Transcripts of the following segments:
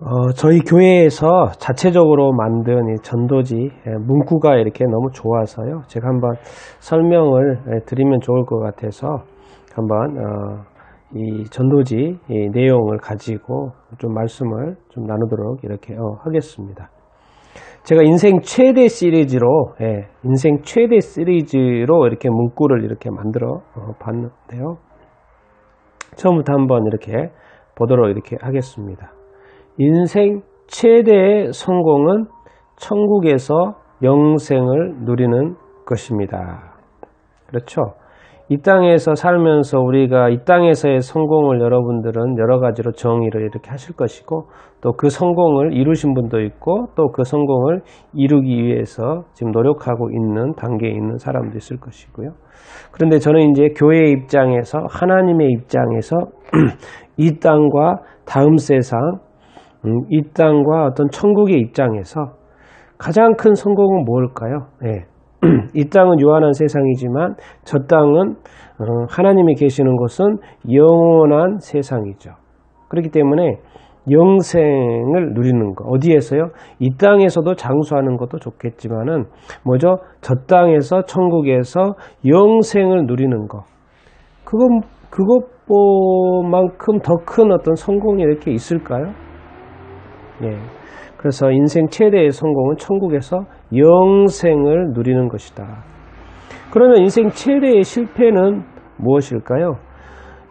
어, 저희 교회에서 자체적으로 만든 이 전도지 예, 문구가 이렇게 너무 좋아서요. 제가 한번 설명을 예, 드리면 좋을 것 같아서 한번 어, 이 전도지 이 내용을 가지고 좀 말씀을 좀 나누도록 이렇게 어, 하겠습니다. 제가 인생 최대 시리즈로 예, 인생 최대 시리즈로 이렇게 문구를 이렇게 만들어 어, 봤는데요. 처음부터 한번 이렇게 보도록 이렇게 하겠습니다. 인생 최대의 성공은 천국에서 영생을 누리는 것입니다. 그렇죠? 이 땅에서 살면서 우리가 이 땅에서의 성공을 여러분들은 여러 가지로 정의를 이렇게 하실 것이고 또 그 성공을 이루신 분도 있고 또 그 성공을 이루기 위해서 지금 노력하고 있는 단계에 있는 사람도 있을 것이고요. 그런데 저는 이제 교회의 입장에서 하나님의 입장에서 이 땅과 다음 세상 음, 이 땅과 어떤 천국의 입장에서 가장 큰 성공은 뭘까요? 예. 이 땅은 유한한 세상이지만 저 땅은 어, 하나님이 계시는 곳은 영원한 세상이죠. 그렇기 때문에 영생을 누리는 것 어디에서요? 이 땅에서도 장수하는 것도 좋겠지만은 뭐죠? 저 땅에서 천국에서 영생을 누리는 것 그건 그것만큼 더 큰 어떤 성공이 이렇게 있을까요? 예. 그래서 인생 최대의 성공은 천국에서 영생을 누리는 것이다. 그러면 인생 최대의 실패는 무엇일까요?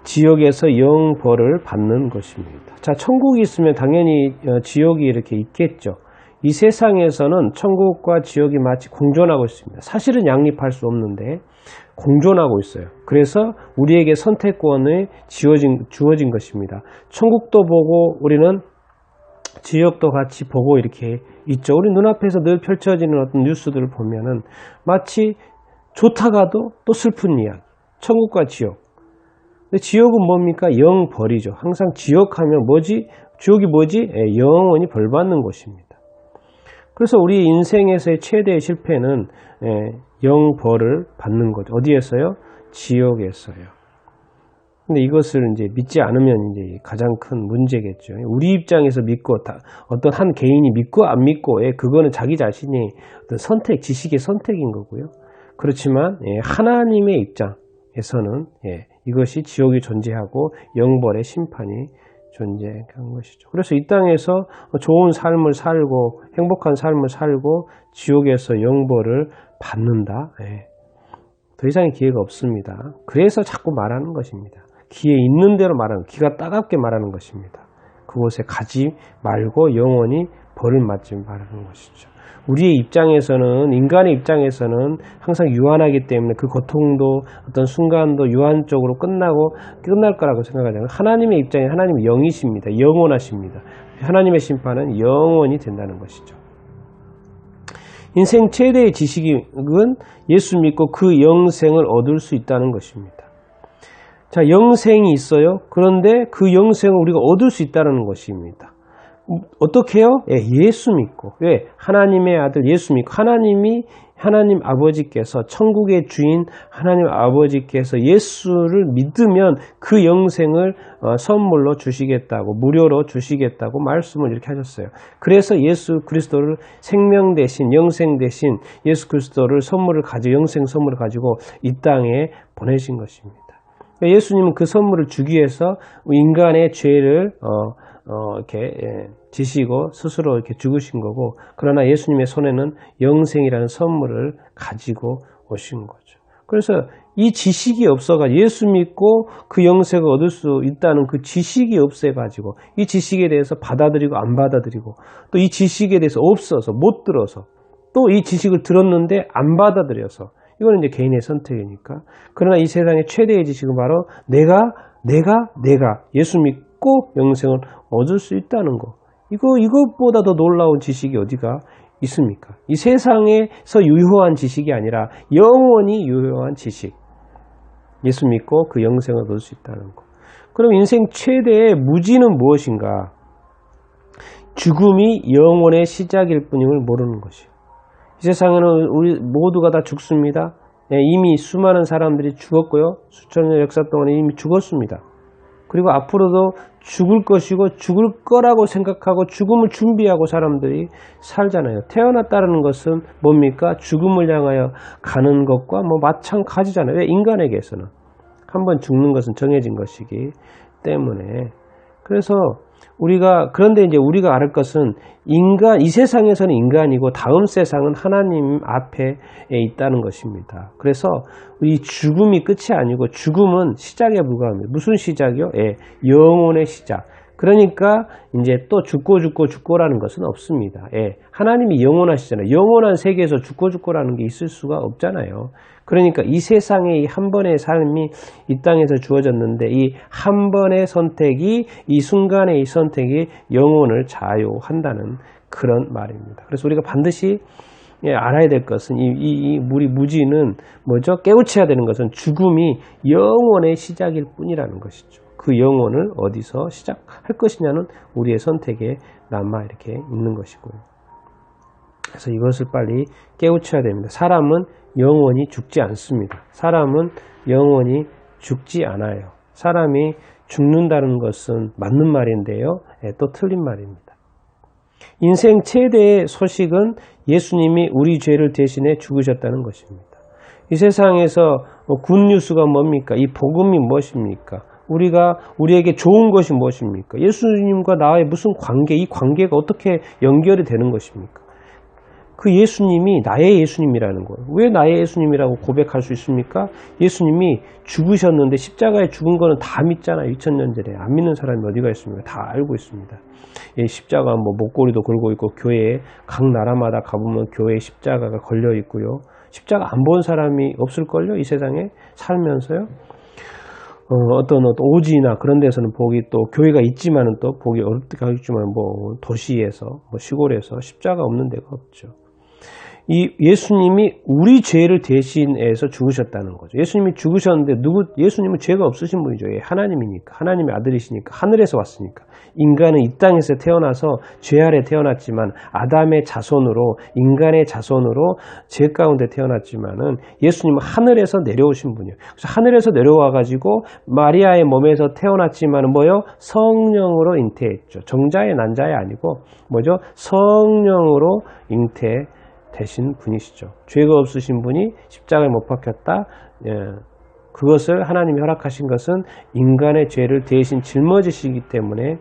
지옥에서 영벌을 받는 것입니다. 자, 천국이 있으면 당연히 어, 지옥이 이렇게 있겠죠. 이 세상에서는 천국과 지옥이 마치 공존하고 있습니다. 사실은 양립할 수 없는데 공존하고 있어요. 그래서 우리에게 선택권이 주어진, 주어진 것입니다. 천국도 보고 우리는 지역도 같이 보고 이렇게 있죠. 우리 눈앞에서 늘 펼쳐지는 어떤 뉴스들을 보면은 마치 좋다가도 또 슬픈 이야기. 천국과 지옥. 근데 지옥은 뭡니까? 영벌이죠. 항상 지옥 하면 뭐지? 지옥이 뭐지? 예, 영원히 벌 받는 곳입니다. 그래서 우리 인생에서의 최대의 실패는 예, 영벌을 받는 거죠. 어디에서요? 지옥에서요. 근데 이것을 이제 믿지 않으면 이제 가장 큰 문제겠죠. 우리 입장에서 믿고 다 어떤 한 개인이 믿고 안 믿고의 그거는 자기 자신이 어떤 선택, 지식의 선택인 거고요. 그렇지만 예, 하나님의 입장에서는 예, 이것이 지옥이 존재하고 영벌의 심판이 존재한 것이죠. 그래서 이 땅에서 좋은 삶을 살고 행복한 삶을 살고 지옥에서 영벌을 받는다. 예. 더 이상의 기회가 없습니다. 그래서 자꾸 말하는 것입니다. 귀에 있는 대로 말하는 귀가 따갑게 말하는 것입니다. 그곳에 가지 말고 영원히 벌을 맞지 말하는 것이죠. 우리의 입장에서는 인간의 입장에서는 항상 유한하기 때문에 그 고통도 어떤 순간도 유한적으로 끝나고 끝날 거라고 생각하잖아요. 하나님의 입장에 하나님은 영이십니다. 영원하십니다. 하나님의 심판은 영원히 된다는 것이죠. 인생 최대의 지식은 예수 믿고 그 영생을 얻을 수 있다는 것입니다. 자, 영생이 있어요. 그런데 그 영생을 우리가 얻을 수 있다는 것입니다. 어떻게 해요? 예, 예수 믿고. 왜? 하나님의 아들 예수 믿고. 하나님이, 하나님 아버지께서, 천국의 주인 하나님 아버지께서 예수를 믿으면 그 영생을 어, 선물로 주시겠다고, 무료로 주시겠다고 말씀을 이렇게 하셨어요. 그래서 예수 그리스도를 생명 대신, 영생 대신 예수 그리스도를 선물을 가지고, 영생 선물을 가지고 이 땅에 보내신 것입니다. 그러니까 예수님은 그 선물을 주기 위해서 인간의 죄를 어, 어, 이렇게 예, 지시고 스스로 이렇게 죽으신 거고 그러나 예수님의 손에는 영생이라는 선물을 가지고 오신 거죠. 그래서 이 지식이 없어가 예수 믿고 그 영생을 얻을 수 있다는 그 지식이 없어가지고 이 지식에 대해서 받아들이고 안 받아들이고 또 이 지식에 대해서 없어서 못 들어서 또 이 지식을 들었는데 안 받아들여서 이거는 이제 개인의 선택이니까. 그러나 이 세상의 최대의 지식은 바로 내가, 내가, 내가 예수 믿고 영생을 얻을 수 있다는 거. 이거, 이것보다 더 놀라운 지식이 어디가 있습니까? 이 세상에서 유효한 지식이 아니라 영원히 유효한 지식. 예수 믿고 그 영생을 얻을 수 있다는 거. 그럼 인생 최대의 무지는 무엇인가? 죽음이 영원의 시작일 뿐임을 모르는 것이요. 이 세상에는 우리 모두가 다 죽습니다. 예, 이미 수많은 사람들이 죽었고요. 수천 년 역사 동안에 이미 죽었습니다. 그리고 앞으로도 죽을 것이고 죽을 거라고 생각하고 죽음을 준비하고 사람들이 살잖아요. 태어났다는 것은 뭡니까? 죽음을 향하여 가는 것과 뭐 마찬가지잖아요. 왜 인간에게서는 한 번 죽는 것은 정해진 것이기 때문에 그래서 우리가 그런데 이제 우리가 알을 것은 인간 이 세상에서는 인간이고 다음 세상은 하나님 앞에 있다는 것입니다. 그래서 이 죽음이 끝이 아니고 죽음은 시작에 불과합니다. 무슨 시작이요? 예, 영혼의 시작. 그러니까 이제 또 죽고 죽고 죽고라는 것은 없습니다. 예, 하나님이 영원하시잖아요. 영원한 세계에서 죽고 죽고라는 게 있을 수가 없잖아요. 그러니까 이 세상에 한 번의 삶이 이 땅에서 주어졌는데 이 한 번의 선택이 이 순간의 이 선택이 영혼을 자유한다는 그런 말입니다. 그래서 우리가 반드시 예, 알아야 될 것은 이, 이, 이 우리 무지는 뭐죠? 깨우쳐야 되는 것은 죽음이 영혼의 시작일 뿐이라는 것이죠. 그 영혼을 어디서 시작할 것이냐는 우리의 선택에 남아 이렇게 있는 것이고요. 그래서 이것을 빨리 깨우쳐야 됩니다. 사람은 영원히 죽지 않습니다. 사람은 영원히 죽지 않아요. 사람이 죽는다는 것은 맞는 말인데요. 예, 또 틀린 말입니다. 인생 최대의 소식은 예수님이 우리 죄를 대신해 죽으셨다는 것입니다. 이 세상에서 굿뉴스가 뭡니까? 이 복음이 무엇입니까? 우리가 우리에게 좋은 것이 무엇입니까? 예수님과 나의 무슨 관계, 이 관계가 어떻게 연결이 되는 것입니까? 그 예수님이 나의 예수님이라는 거예요. 왜 나의 예수님이라고 고백할 수 있습니까? 예수님이 죽으셨는데 십자가에 죽은 거는 다 믿잖아요. 2000년 전에. 안 믿는 사람이 어디가 있습니까? 다 알고 있습니다. 예, 십자가 뭐 목걸이도 걸고 있고 교회에 각 나라마다 가보면 교회에 십자가가 걸려 있고요. 십자가 안 본 사람이 없을걸요? 이 세상에 살면서요. 어, 떤 어떤 오지나 그런 데서는 복이 또 교회가 있지만은 또 복이 어렵게 하겠지만 뭐 도시에서 뭐 시골에서 십자가 없는 데가 없죠. 이 예수님이 우리 죄를 대신해서 죽으셨다는 거죠. 예수님이 죽으셨는데 누구 예수님은 죄가 없으신 분이죠. 예, 하나님이니까 하나님의 아들이시니까 하늘에서 왔으니까 인간은 이 땅에서 태어나서 죄 아래 태어났지만 아담의 자손으로 인간의 자손으로 죄 가운데 태어났지만은 예수님은 하늘에서 내려오신 분이에요. 그래서 하늘에서 내려와 가지고 마리아의 몸에서 태어났지만은 뭐요? 성령으로 잉태했죠. 정자의 난자의 아니고 뭐죠? 성령으로 잉태 되신 분이시죠. 죄가 없으신 분이 십자가에 못 박혔다. 예. 그것을 하나님이 허락하신 것은 인간의 죄를 대신 짊어지시기 때문에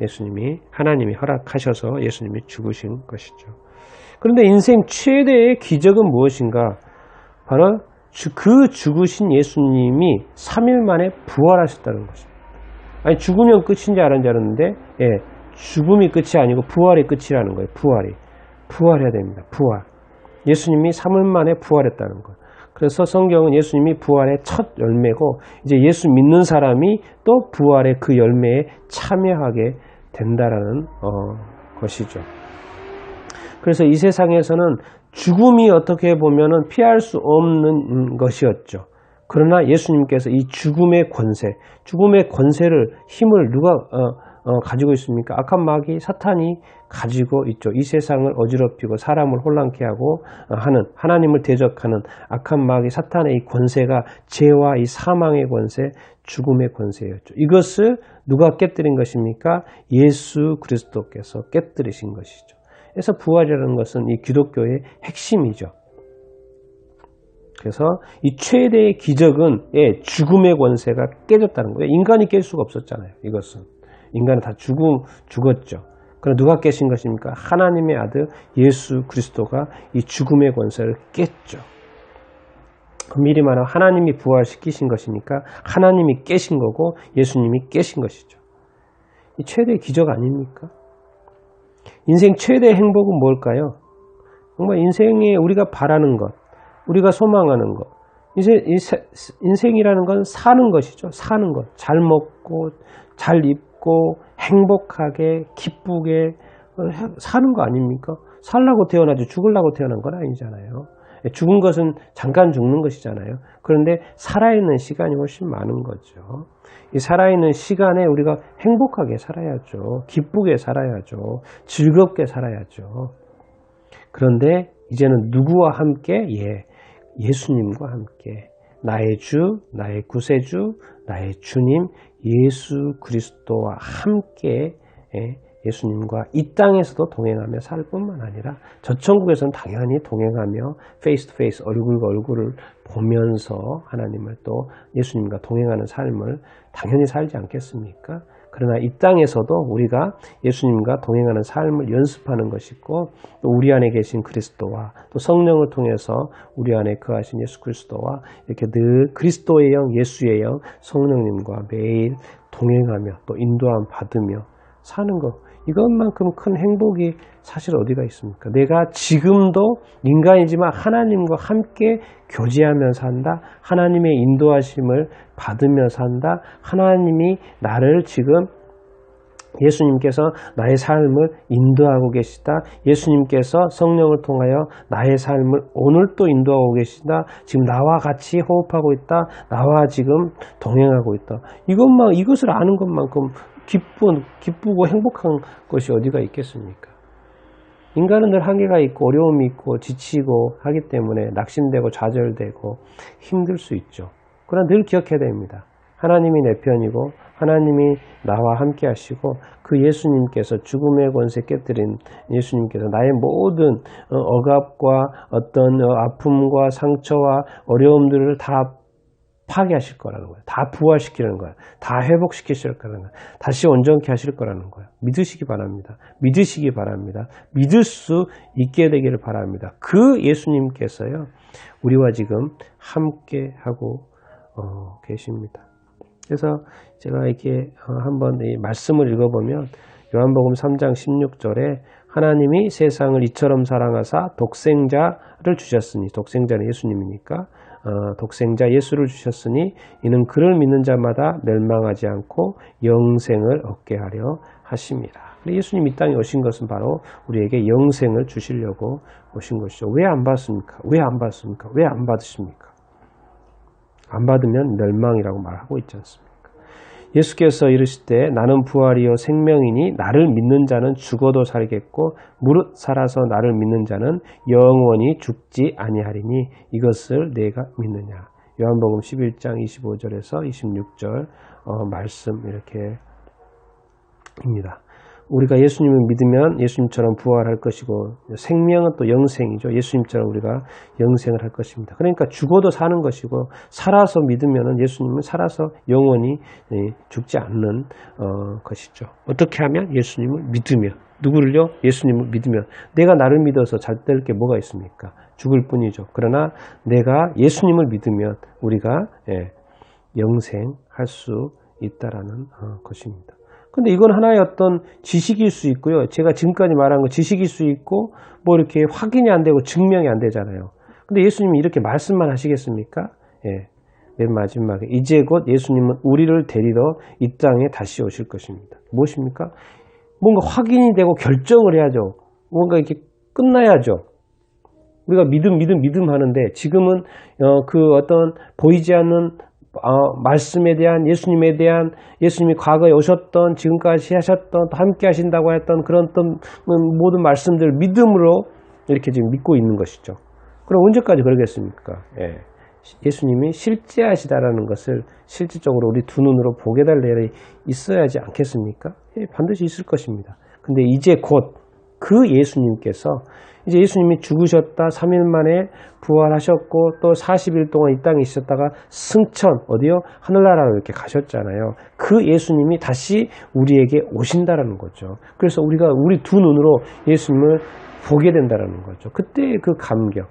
예수님이 하나님이 허락하셔서 예수님이 죽으신 것이죠. 그런데 인생 최대의 기적은 무엇인가? 바로 그 죽으신 예수님이 3일 만에 부활하셨다는 것입니다. 아니 죽으면 끝인 줄 알았는데 예, 죽음이 끝이 아니고 부활이 끝이라는 거예요. 부활이. 부활해야 됩니다. 부활. 예수님이 3일 만에 부활했다는 것. 그래서 성경은 예수님이 부활의 첫 열매고 이제 예수 믿는 사람이 또 부활의 그 열매에 참여하게 된다라는 어, 것이죠. 그래서 이 세상에서는 죽음이 어떻게 보면은 피할 수 없는 것이었죠. 그러나 예수님께서 이 죽음의 권세, 죽음의 권세를 힘을 누가 어, 어, 가지고 있습니까? 악한 마귀 사탄이 가지고 있죠. 이 세상을 어지럽히고 사람을 혼란케 하고 어, 하는 하나님을 대적하는 악한 마귀 사탄의 이 권세가 죄와 이 사망의 권세, 죽음의 권세였죠. 이것을 누가 깨뜨린 것입니까? 예수 그리스도께서 깨뜨리신 것이죠. 그래서 부활이라는 것은 이 기독교의 핵심이죠. 그래서 이 최대의 기적은 예, 죽음의 권세가 깨졌다는 거예요. 인간이 깰 수가 없었잖아요. 이것은. 인간은 다 죽음, 죽었죠. 그럼 누가 깨신 것입니까? 하나님의 아들 예수 그리스도가 이 죽음의 권세를 깼죠. 미리 말하면 하나님이 부활시키신 것이니까 하나님이 깨신 거고 예수님이 깨신 것이죠. 이 최대의 기적 아닙니까? 인생 최대의 행복은 뭘까요? 정말 인생에 우리가 바라는 것, 우리가 소망하는 것. 인생, 인생이라는 건 사는 것이죠. 사는 것. 잘 먹고, 잘 입고, 행복하게, 기쁘게 사는 거 아닙니까? 살라고 태어나지 죽으려고 태어난 건 아니잖아요. 죽은 것은 잠깐 죽는 것이잖아요. 그런데 살아있는 시간이 훨씬 많은 거죠. 이 살아있는 시간에 우리가 행복하게 살아야죠. 기쁘게 살아야죠. 즐겁게 살아야죠. 그런데 이제는 누구와 함께? 예, 예수님과 함께 나의 주, 나의 구세주, 나의 주님 예수 그리스도와 함께 예, 예수님과 이 땅에서도 동행하며 살 뿐만 아니라 저 천국에서는 당연히 동행하며 페이스 투 페이스 얼굴과 얼굴을 보면서 하나님을 또 예수님과 동행하는 삶을 당연히 살지 않겠습니까? 그러나 이 땅에서도 우리가 예수님과 동행하는 삶을 연습하는 것이고 또 우리 안에 계신 그리스도와 또 성령을 통해서 우리 안에 거하신 예수 그리스도와 이렇게 늘 그리스도의 영, 예수의 영, 성령님과 매일 동행하며 또 인도함 받으며 사는 것 이것만큼 큰 행복이 사실 어디가 있습니까? 내가 지금도 인간이지만 하나님과 함께 교제하며 산다. 하나님의 인도하심을 받으며 산다. 하나님이 나를 지금 예수님께서 나의 삶을 인도하고 계시다. 예수님께서 성령을 통하여 나의 삶을 오늘 또 인도하고 계시다. 지금 나와 같이 호흡하고 있다. 나와 지금 동행하고 있다. 이것만 이것을 아는 것만큼 기쁜 기쁘고 행복한 것이 어디가 있겠습니까? 인간은 늘 한계가 있고 어려움이 있고 지치고 하기 때문에 낙심되고 좌절되고 힘들 수 있죠. 그러나 늘 기억해야 됩니다. 하나님이 내 편이고 하나님이 나와 함께 하시고 그 예수님께서 죽음의 권세 깨뜨린 예수님께서 나의 모든 어, 억압과 어떤 어, 아픔과 상처와 어려움들을 다 파괴하실 거라는 거예요. 다 부활시키는 거예요. 다 회복시키실 거라는 거예요. 다시 온전케 하실 거라는 거예요. 믿으시기 바랍니다. 믿으시기 바랍니다. 믿을 수 있게 되기를 바랍니다. 그 예수님께서요, 우리와 지금 함께 하고 어, 계십니다. 그래서 제가 이렇게 어, 한번 이 말씀을 읽어보면 요한복음 3장 16절에 하나님이 세상을 이처럼 사랑하사 독생자를 주셨으니 독생자는 예수님이니까 어, 독생자 예수를 주셨으니 이는 그를 믿는 자마다 멸망하지 않고 영생을 얻게 하려 하십니다. 예수님 이 땅에 오신 것은 바로 우리에게 영생을 주시려고 오신 것이죠. 왜 안 받습니까? 왜 안 받습니까? 왜 안 받으십니까? 안 받으면 멸망이라고 말하고 있지 않습니까? 예수께서 이르실 때 나는 부활이요 생명이니 나를 믿는 자는 죽어도 살겠고 무릇 살아서 나를 믿는 자는 영원히 죽지 아니하리니 이것을 내가 믿느냐. 요한복음 11장 25절에서 26절 어, 말씀 이렇게 입니다. 우리가 예수님을 믿으면 예수님처럼 부활할 것이고 생명은 또 영생이죠. 예수님처럼 우리가 영생을 할 것입니다. 그러니까 죽어도 사는 것이고 살아서 믿으면 예수님은 살아서 영원히 예, 죽지 않는 어, 것이죠. 어떻게 하면 예수님을 믿으며 누구를요? 예수님을 믿으면 내가 나를 믿어서 잘 될 게 뭐가 있습니까? 죽을 뿐이죠. 그러나 내가 예수님을 믿으면 우리가 예, 영생할 수 있다라는 어, 것입니다. 근데 이건 하나의 어떤 지식일 수 있고요. 제가 지금까지 말한 건 지식일 수 있고 뭐 이렇게 확인이 안 되고 증명이 안 되잖아요. 근데 예수님이 이렇게 말씀만 하시겠습니까? 예. 맨 마지막에 이제 곧 예수님은 우리를 데리러 이 땅에 다시 오실 것입니다. 무엇입니까? 뭔가 확인이 되고 결정을 해야죠. 뭔가 이렇게 끝나야죠. 우리가 믿음, 믿음, 믿음 하는데 지금은 어, 그 어떤 보이지 않는 어, 말씀에 대한 예수님에 대한 예수님이 과거에 오셨던 지금까지 하셨던 함께 하신다고 했던 그런 어떤 모든 말씀들 믿음으로 이렇게 지금 믿고 있는 것이죠. 그럼 언제까지 그러겠습니까? 예. 예수님이 실제하시다라는 것을 실질적으로 우리 두 눈으로 보게 될 날이 있어야지 않겠습니까? 예, 반드시 있을 것입니다. 근데 이제 곧 그 예수님께서 이제 예수님이 죽으셨다 3일 만에 부활하셨고 또 40일 동안 이 땅에 있었다가 승천 어디요? 하늘나라로 이렇게 가셨잖아요. 그 예수님이 다시 우리에게 오신다라는 거죠. 그래서 우리가 우리 두 눈으로 예수님을 보게 된다라는 거죠. 그때 그 감격.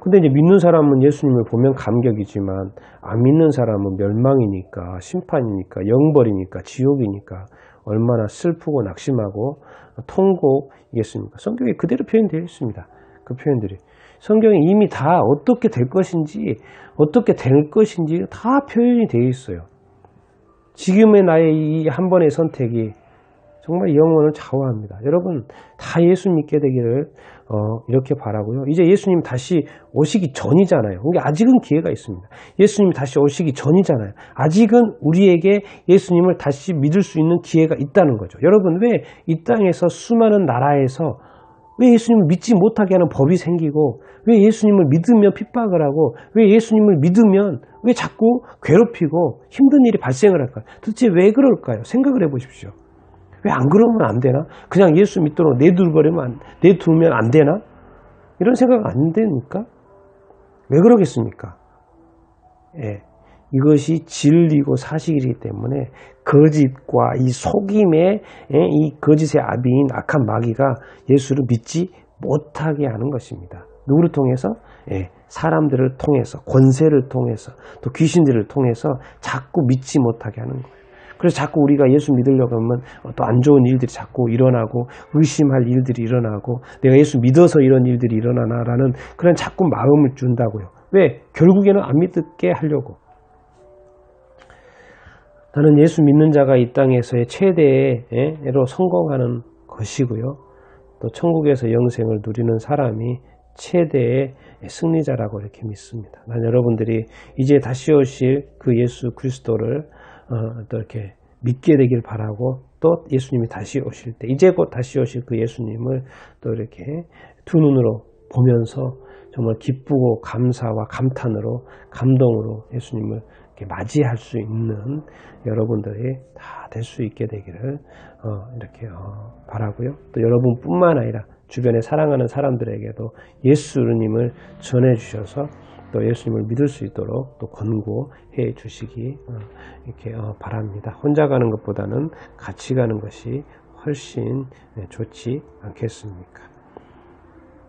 근데 이제 믿는 사람은 예수님을 보면 감격이지만 안 믿는 사람은 멸망이니까 심판이니까 영벌이니까 지옥이니까 얼마나 슬프고 낙심하고 통곡이겠습니까? 성경에 그대로 표현되어 있습니다. 그 표현들이. 성경에 이미 다 어떻게 될 것인지, 어떻게 될 것인지 다 표현이 되어 있어요. 지금의 나의 이 한 번의 선택이 정말 영혼을 좌우합니다. 여러분, 다 예수 믿게 되기를 어, 이렇게 바라고요. 이제 예수님 다시 오시기 전이잖아요. 그러니까 아직은 기회가 있습니다. 예수님 다시 오시기 전이잖아요. 아직은 우리에게 예수님을 다시 믿을 수 있는 기회가 있다는 거죠. 여러분 왜 이 땅에서 수많은 나라에서 왜 예수님을 믿지 못하게 하는 법이 생기고 왜 예수님을 믿으면 핍박을 하고 왜 예수님을 믿으면 왜 자꾸 괴롭히고 힘든 일이 발생을 할까요? 도대체 왜 그럴까요? 생각을 해보십시오. 왜 안 그러면 안 되나? 그냥 예수 믿도록 내두버리면 안, 내두면 안 되나? 이런 생각 안 되니까? 왜 그러겠습니까? 예. 이것이 진리고 사실이기 때문에 거짓과 이 속임의 예, 이 거짓의 아비인 악한 마귀가 예수를 믿지 못하게 하는 것입니다. 누구를 통해서? 예, 사람들을 통해서, 권세를 통해서, 또 귀신들을 통해서 자꾸 믿지 못하게 하는 거예요. 그래서 자꾸 우리가 예수 믿으려고 하면 또 안 좋은 일들이 자꾸 일어나고 의심할 일들이 일어나고 내가 예수 믿어서 이런 일들이 일어나나라는 그런 자꾸 마음을 준다고요. 왜? 결국에는 안 믿게 하려고. 나는 예수 믿는 자가 이 땅에서의 최대로 성공하는 것이고요. 또 천국에서 영생을 누리는 사람이 최대의 승리자라고 이렇게 믿습니다. 난 여러분들이 이제 다시 오실 그 예수 그리스도를 어, 또 이렇게 믿게 되길 바라고 또 예수님이 다시 오실 때 이제 곧 다시 오실 그 예수님을 또 이렇게 두 눈으로 보면서 정말 기쁘고 감사와 감탄으로 감동으로 예수님을 맞이할 수 있는 여러분들이 다 될 수 있게 되기를 어, 이렇게 어, 바라고요. 또 여러분뿐만 아니라 주변에 사랑하는 사람들에게도 예수님을 전해 주셔서 또 예수님을 믿을 수 있도록 또 권고해 주시기 어, 이렇게 어, 바랍니다. 혼자 가는 것보다는 같이 가는 것이 훨씬 네, 좋지 않겠습니까?